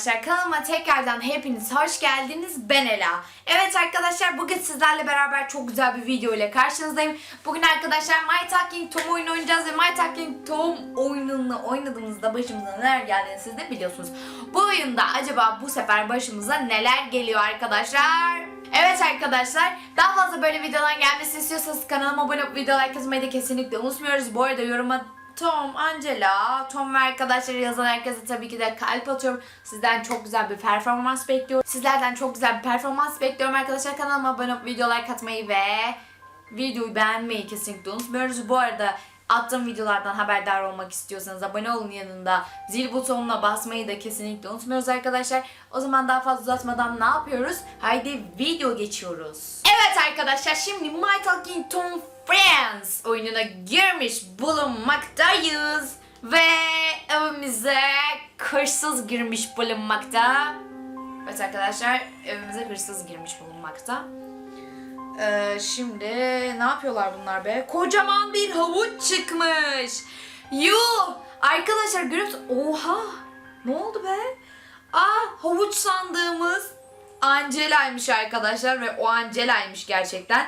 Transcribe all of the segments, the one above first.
arkadaşlar kanalıma tekrardan hepiniz hoş geldiniz ben Ela. Evet arkadaşlar bugün sizlerle beraber çok güzel bir video ile karşınızdayım. Bugün arkadaşlar My Talking Tom oyunu oynayacağız ve My Talking Tom oyununu oynadığımızda başımıza neler geldiğini siz de biliyorsunuz. Bu oyunda acaba bu sefer başımıza neler geliyor arkadaşlar? Evet arkadaşlar daha fazla böyle videolar gelmesini istiyorsanız kanalıma abone olup video like atmayı da kesinlikle unutmuyoruz. Bu arada yoruma Tom, Angela, Tom ve arkadaşları yazan herkese tabii ki de kalp atıyorum. Sizden çok güzel bir performans bekliyorum. Sizlerden çok güzel bir performans bekliyorum arkadaşlar. Kanalıma abone olup video like atmayı ve videoyu beğenmeyi kesinlikle unutmuyoruz. Bu arada attığım videolardan haberdar olmak istiyorsanız abone olun yanında zil butonuna basmayı da kesinlikle unutmuyoruz arkadaşlar. O zaman daha fazla uzatmadan ne yapıyoruz? Haydi video geçiyoruz. Evet arkadaşlar şimdi My Talking Tom Friends oyununa girmiş bulunmaktayız. Ve evimize hırsız girmiş bulunmakta. Evet arkadaşlar evimize hırsız girmiş bulunmakta. Ee, şimdi ne yapıyorlar bunlar be? Kocaman bir havuç çıkmış. Yuh! Arkadaşlar musun? Oha! Ne oldu be? Aa havuç sandığımız Angela'ymış arkadaşlar ve o Angela'ymış gerçekten.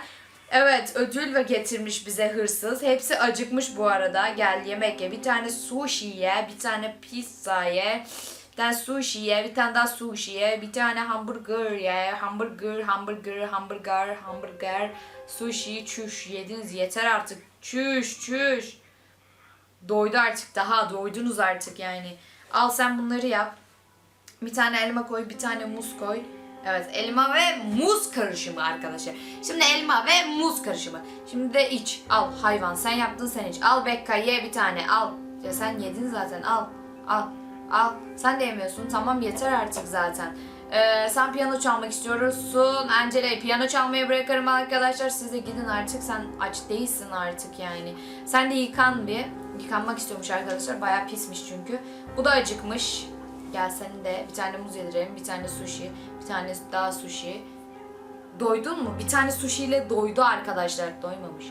Evet ödül ve getirmiş bize hırsız. Hepsi acıkmış bu arada. Gel yemek ye. Bir tane sushi ye. Bir tane pizza ye. Bir tane sushi ye. Bir tane daha sushi ye. Bir tane hamburger ye. Hamburger, hamburger, hamburger, hamburger. Sushi, çüş yediniz yeter artık. Çüş, çüş. Doydu artık daha. Doydunuz artık yani. Al sen bunları yap. Bir tane elma koy, bir tane muz koy. Evet, elma ve muz karışımı arkadaşlar. Şimdi elma ve muz karışımı. Şimdi de iç. Al hayvan sen yaptın sen iç. Al Bekka ye bir tane al. Ya sen yedin zaten al. Al. Al. Sen de yemiyorsun. Tamam yeter artık zaten. Ee, sen piyano çalmak istiyorsun. Angela'yı piyano çalmaya bırakırım arkadaşlar. Siz de gidin artık. Sen aç değilsin artık yani. Sen de yıkan bir. Yıkanmak istiyormuş arkadaşlar. Bayağı pismiş çünkü. Bu da acıkmış. Gel senin de bir tane muz yedirelim, bir tane sushi, bir tane daha sushi. Doydun mu? Bir tane sushi ile doydu arkadaşlar. Doymamış.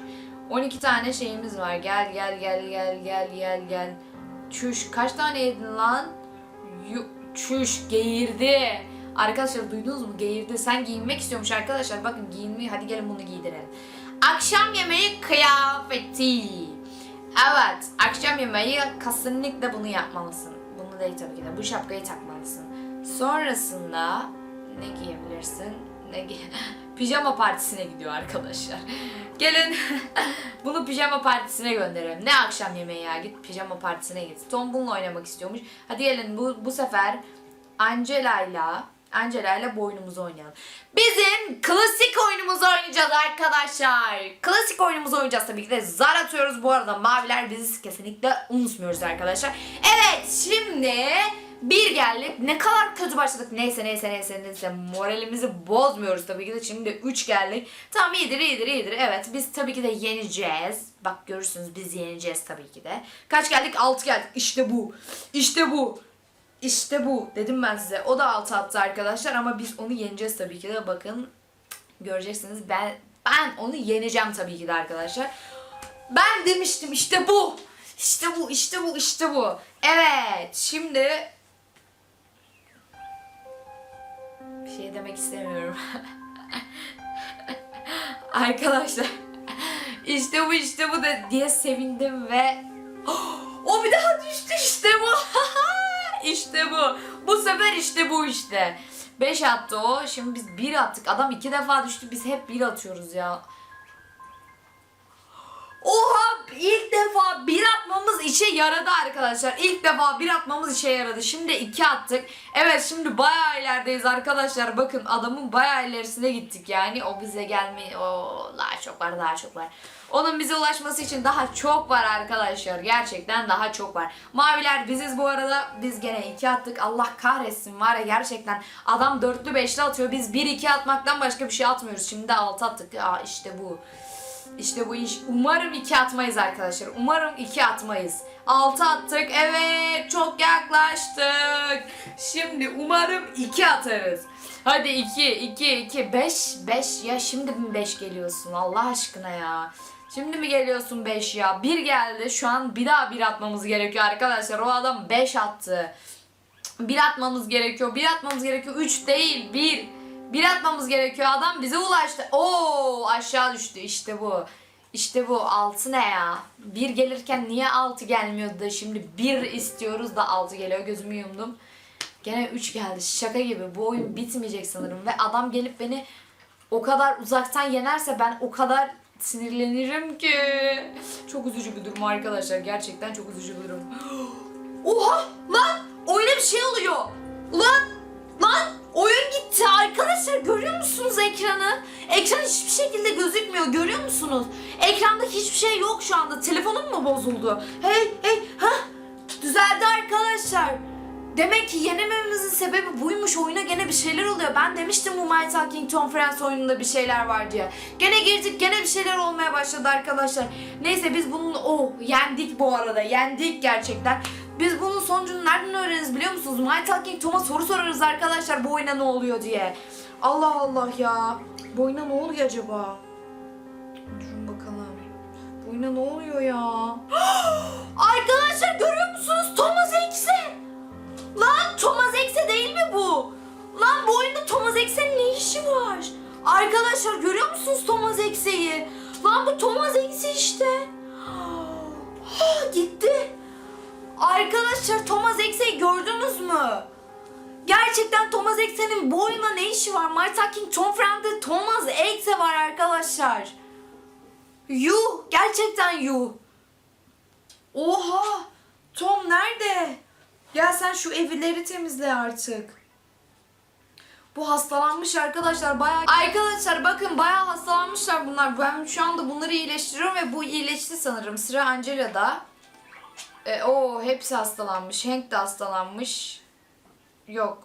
12 tane şeyimiz var. Gel gel gel gel gel gel gel. Çüş kaç tane yedin lan? Yu- çüş geğirdi. Arkadaşlar duydunuz mu? Geğirdi. Sen giyinmek istiyormuş arkadaşlar. Bakın giyinmeyi. Hadi gelin bunu giydirelim. Akşam yemeği kıyafeti. Evet. Akşam yemeği kesinlikle bunu yapmalısın. Değil tabii ki de. Bu şapkayı takmalısın. Sonrasında ne giyebilirsin? Ne giy Pijama partisine gidiyor arkadaşlar. Gelin bunu pijama partisine gönderelim. Ne akşam yemeği ya git pijama partisine git. Tom bununla oynamak istiyormuş. Hadi gelin bu, bu sefer Angela'yla Angela'yla bu oynayalım. Bizim klasik oyunumuzu oynayacağız arkadaşlar. Klasik oyunumuzu oynayacağız tabii ki de. Zar atıyoruz bu arada. Maviler bizi kesinlikle unutmuyoruz arkadaşlar. Evet şimdi bir geldik. Ne kadar kötü başladık. Neyse neyse neyse neyse. Moralimizi bozmuyoruz tabii ki de. Şimdi 3 geldik. Tamam iyidir iyidir iyidir. Evet biz tabii ki de yeneceğiz. Bak görürsünüz biz yeneceğiz tabii ki de. Kaç geldik? 6 geldik. İşte bu. İşte bu. İşte bu dedim ben size. O da altı attı arkadaşlar ama biz onu yeneceğiz tabii ki de. Bakın göreceksiniz ben ben onu yeneceğim tabii ki de arkadaşlar. Ben demiştim işte bu. İşte bu, işte bu, işte bu. Evet, şimdi bir şey demek istemiyorum. arkadaşlar işte bu işte bu da diye sevindim ve o bir daha düştü işte bu. işte bu. Bu sefer işte bu işte. 5 attı o. Şimdi biz 1 attık. Adam 2 defa düştü. Biz hep 1 atıyoruz ya. İlk defa bir atmamız işe yaradı arkadaşlar. İlk defa bir atmamız işe yaradı. Şimdi iki attık. Evet şimdi bayağı ilerideyiz arkadaşlar. Bakın adamın bayağı ilerisine gittik yani. O bize gelmeyi... O daha çok var daha çok var. Onun bize ulaşması için daha çok var arkadaşlar. Gerçekten daha çok var. Maviler biziz bu arada. Biz gene iki attık. Allah kahretsin var ya gerçekten. Adam dörtlü beşli atıyor. Biz bir iki atmaktan başka bir şey atmıyoruz. Şimdi de altı attık. Aa işte bu. İşte bu iş. Umarım iki atmayız arkadaşlar. Umarım iki atmayız. Altı attık. Evet çok yaklaştık. Şimdi umarım iki atarız. Hadi iki, iki, iki, beş, beş. Ya şimdi mi beş geliyorsun Allah aşkına ya. Şimdi mi geliyorsun 5 ya? Bir geldi. Şu an bir daha bir atmamız gerekiyor arkadaşlar. O adam 5 attı. Bir atmamız gerekiyor. Bir atmamız gerekiyor. Üç değil. Bir. Bir atmamız gerekiyor. Adam bize ulaştı. Oo aşağı düştü. İşte bu. İşte bu. Altı ne ya? Bir gelirken niye altı gelmiyordu da şimdi bir istiyoruz da altı geliyor. Gözümü yumdum. Gene 3 geldi. Şaka gibi. Bu oyun bitmeyecek sanırım. Ve adam gelip beni o kadar uzaktan yenerse ben o kadar sinirlenirim ki. Çok üzücü bir durum arkadaşlar. Gerçekten çok üzücü bir durum. Oha! Lan! Oyuna bir şey oluyor. Lan! Lan! Oyun gitti. Arkadaşlar görüyor musunuz ekranı? Ekran hiçbir şekilde gözükmüyor. Görüyor musunuz? Ekranda hiçbir şey yok şu anda. Telefonum mu bozuldu? Hey hey ha Düzeldi arkadaşlar. Demek ki yenemememizin sebebi buymuş. Oyuna gene bir şeyler oluyor. Ben demiştim bu My Talking Tom Friends oyununda bir şeyler var diye. Gene girdik gene bir şeyler olmaya başladı arkadaşlar. Neyse biz bunun o yendik bu arada. Yendik gerçekten. Biz bunun sonucunu nereden öğreniriz biliyor musunuz? My Talking Tom'a soru sorarız arkadaşlar bu oyuna ne oluyor diye. Allah Allah ya. Bu oyuna ne oluyor acaba? Durun bakalım. Bu oyuna ne oluyor ya? Arkadaşlar görüyor musunuz? Thomas X'e. Lan Thomas X'e değil mi bu? Lan bu oyunda Thomas X'e ne işi var? Arkadaşlar görüyor musunuz Thomas X'e'yi? Lan bu Thomas X'e işte. Gitti. Arkadaşlar Thomas X'e'yi gördünüz mü? Gerçekten Thomas X'e'nin bu ne işi var? My Talking Tom Friend'de Thomas X'e var arkadaşlar. Yuh! Gerçekten yuh! Oha! Tom nerede? Gel sen şu evleri temizle artık. Bu hastalanmış arkadaşlar bayağı... Arkadaşlar bakın bayağı hastalanmışlar bunlar. Ben şu anda bunları iyileştiriyorum ve bu iyileşti sanırım. Sıra Angela'da. E, o hepsi hastalanmış. Hank de hastalanmış. Yok.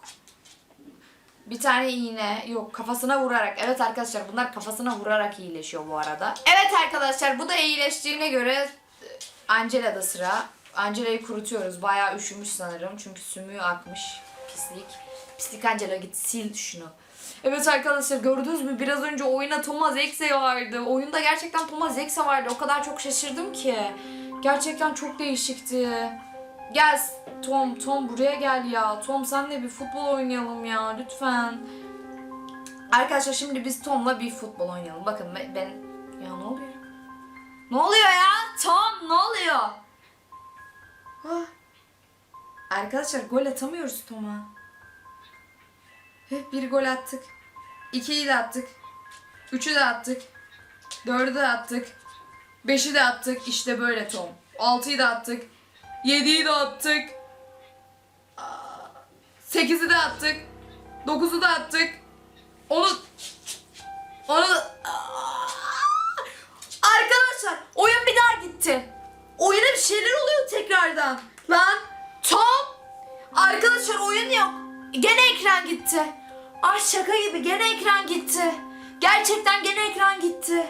Bir tane iğne. Yok kafasına vurarak. Evet arkadaşlar bunlar kafasına vurarak iyileşiyor bu arada. Evet arkadaşlar bu da iyileştiğine göre e, Angela'da sıra. Angela'yı kurutuyoruz. Bayağı üşümüş sanırım. Çünkü sümüğü akmış. Pislik. Pislik Angela git sil şunu. Evet arkadaşlar gördünüz mü? Biraz önce oyuna Thomas Exe vardı. Oyunda gerçekten Thomas Exe vardı. O kadar çok şaşırdım ki. Gerçekten çok değişikti. Gel Tom, Tom buraya gel ya. Tom senle bir futbol oynayalım ya lütfen. Arkadaşlar şimdi biz Tom'la bir futbol oynayalım. Bakın ben... Ya ne oluyor? Ne oluyor ya? Tom ne oluyor? Ah. Arkadaşlar gol atamıyoruz Tom'a. Bir gol attık. İkiyi de attık. Üçü de attık. Dördü de attık. Beşi de attık. İşte böyle Tom. Altıyı da attık. Yediyi de attık. Aa, Sekizi de attık. Dokuzu da attık. Onu... Onu... Arkadaşlar oyun bir daha gitti. Oyuna bir şeyler oluyor tekrardan. Lan Tom! Arkadaşlar oyun yok. Gene ekran gitti. Ay şaka gibi gene ekran gitti. Gerçekten gene ekran gitti.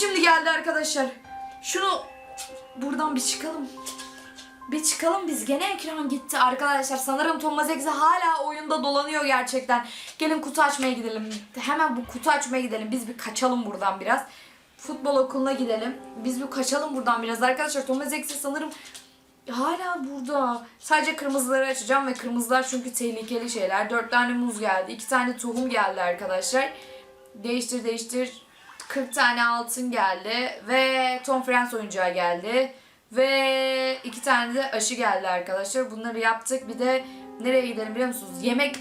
Şimdi geldi arkadaşlar. Şunu buradan bir çıkalım. Bir çıkalım biz gene ekran gitti arkadaşlar. Sanırım Thomas Exe hala oyunda dolanıyor gerçekten. Gelin kutu açmaya gidelim. Hemen bu kutu açmaya gidelim. Biz bir kaçalım buradan biraz. Futbol okuluna gidelim. Biz bir kaçalım buradan biraz arkadaşlar. Thomas Exe sanırım hala burada. Sadece kırmızıları açacağım ve kırmızılar çünkü tehlikeli şeyler. Dört tane muz geldi. iki tane tohum geldi arkadaşlar. Değiştir değiştir. 40 tane altın geldi ve Tom Friends oyuncağı geldi. Ve iki tane de aşı geldi arkadaşlar. Bunları yaptık. Bir de nereye gidelim biliyor musunuz? Yemek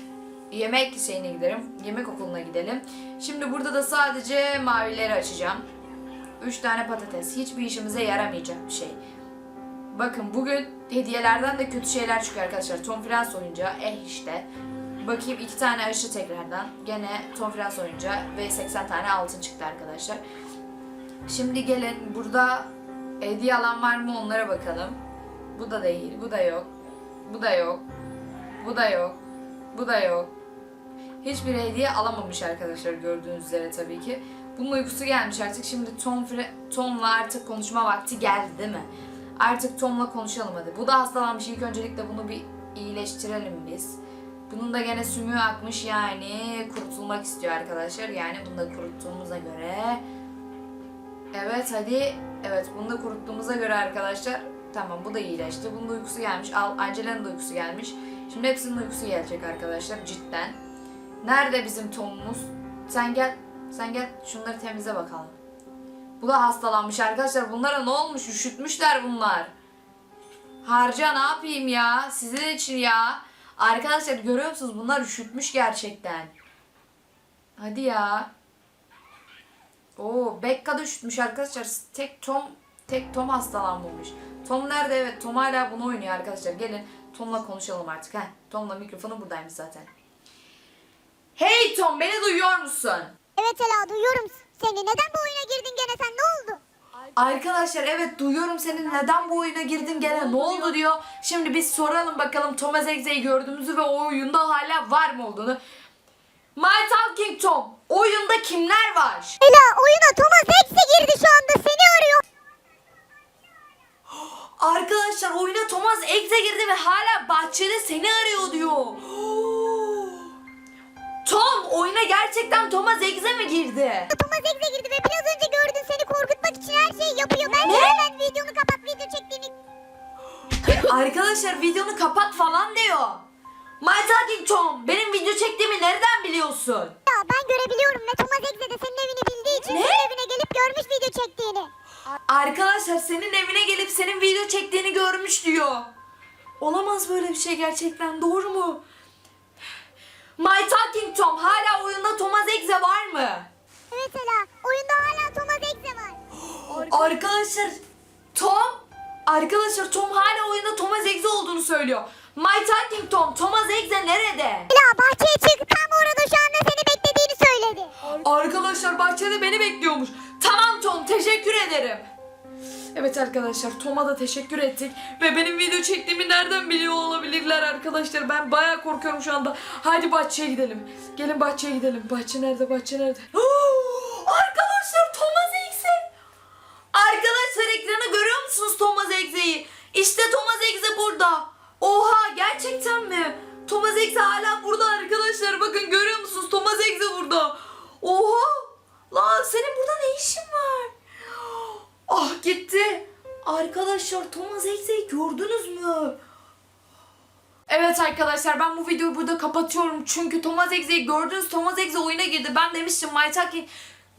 yemek şeyine gidelim. Yemek okuluna gidelim. Şimdi burada da sadece mavileri açacağım. 3 tane patates. Hiçbir işimize yaramayacak bir şey. Bakın bugün hediyelerden de kötü şeyler çıkıyor arkadaşlar. Tom Friends oyuncağı. Eh işte. Bakayım iki tane aşı tekrardan. Gene Tom Friends oyuncağı ve 80 tane altın çıktı arkadaşlar. Şimdi gelin burada hediye alan var mı onlara bakalım. Bu da değil, bu da yok. Bu da yok. Bu da yok. Bu da yok. Hiçbir hediye alamamış arkadaşlar gördüğünüz üzere tabii ki. Bunun uykusu gelmiş artık. Şimdi Tom Tom'la artık konuşma vakti geldi değil mi? Artık Tom'la konuşalım hadi. Bu da hastalanmış. İlk öncelikle bunu bir iyileştirelim biz. Bunun da gene sümüğü akmış yani kurutulmak istiyor arkadaşlar. Yani bunu da kuruttuğumuza göre Evet hadi. Evet bunu da kuruttuğumuza göre arkadaşlar Tamam bu da iyileşti. Bunun da uykusu gelmiş. Al, Angela'nın da uykusu gelmiş. Şimdi hepsinin uykusu gelecek arkadaşlar cidden. Nerede bizim Tom'umuz? Sen gel. Sen gel şunları temizle bakalım. Bu da hastalanmış arkadaşlar. Bunlara ne olmuş? Üşütmüşler bunlar. Harca ne yapayım ya? Sizin için ya. Arkadaşlar görüyor musunuz? Bunlar üşütmüş gerçekten. Hadi ya. Oo, Becca da üşütmüş arkadaşlar. Tek Tom tek Tom hastalanmamış. Tom nerede? Evet, Tom hala bunu oynuyor arkadaşlar. Gelin Tom'la konuşalım artık. Heh, Tom'la mikrofonu buradaymış zaten. Hey Tom, beni duyuyor musun? Evet Ela duyuyorum seni. Neden bu oyuna girdin gene sen? Ne oldu? Arkadaşlar evet duyuyorum senin neden bu oyuna girdin gene ne oldu diyor. Şimdi biz soralım bakalım Thomas Exe'yi gördüğümüzü ve o oyunda hala var mı olduğunu. My Talking Tom oyunda kimler var? Ela oyuna Thomas Hexe girdi şu anda seni arıyor. Arkadaşlar oyuna Thomas Exe girdi ve hala bahçede seni arıyor diyor. Tom oyuna gerçekten Thomas Exe mi girdi? Thomas Hexe girdi ve biraz için her şeyi yapıyor. Ben hemen videonu kapat video çektiğini. Arkadaşlar videonu kapat falan diyor. My Talking Tom benim video çektiğimi nereden biliyorsun? Ya ben görebiliyorum ve Thomas Hexe de senin evini bildiği için Ne? senin evine gelip görmüş video çektiğini. Arkadaşlar senin evine gelip senin video çektiğini görmüş diyor. Olamaz böyle bir şey gerçekten doğru mu? My Talking Tom hala oyunda Thomas Exe var mı? Evet Ela Arkadaşlar Tom Arkadaşlar Tom hala oyunda Thomas Exe olduğunu söylüyor. My Talking Tom Thomas Exe nerede? Ela bahçeye çık tam orada şu anda seni beklediğini söyledi. Arkadaşlar bahçede beni bekliyormuş. Tamam Tom teşekkür ederim. Evet arkadaşlar Tom'a da teşekkür ettik. Ve benim video çektiğimi nereden biliyor olabilirler arkadaşlar. Ben bayağı korkuyorum şu anda. Hadi bahçeye gidelim. Gelin bahçeye gidelim. Bahçe nerede bahçe nerede? Arkadaşlar Thomas Exe. Arkadaşlar ekranı görüyor musunuz Thomas Exe'yi? İşte Thomas Exe burada. Oha gerçekten mi? Thomas Exe hala burada arkadaşlar. Bakın görüyor musunuz? Thomas Exe burada. Oha! Lan senin burada ne işin var? Ah gitti. Arkadaşlar Thomas Exe'yi gördünüz mü? Evet arkadaşlar ben bu videoyu burada kapatıyorum. Çünkü Thomas Exe'yi gördünüz. Thomas Exe oyuna girdi. Ben demiştim My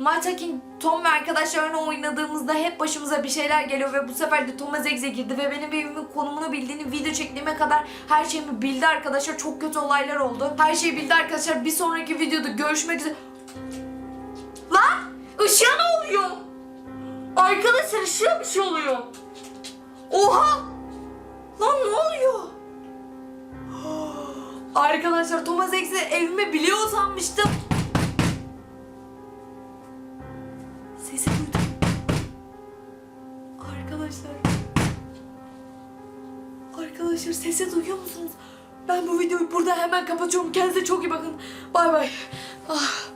Talking Tom ve arkadaşlarla oynadığımızda hep başımıza bir şeyler geliyor ve bu sefer de Thomas Exe girdi ve benim evimin konumunu bildiğini video çektiğime kadar her şeyimi bildi arkadaşlar. Çok kötü olaylar oldu. Her şeyi bildi arkadaşlar. Bir sonraki videoda görüşmek üzere. Lan! Işığa ne oluyor? Arkadaşlar ışığa bir şey oluyor. Oha! Lan ne oluyor? Arkadaşlar Thomas Exe evimi biliyor sanmıştım. Arkadaşlar sesi duyuyor musunuz? Ben bu videoyu burada hemen kapatıyorum. Kendinize çok iyi bakın. Bay bay. Ah.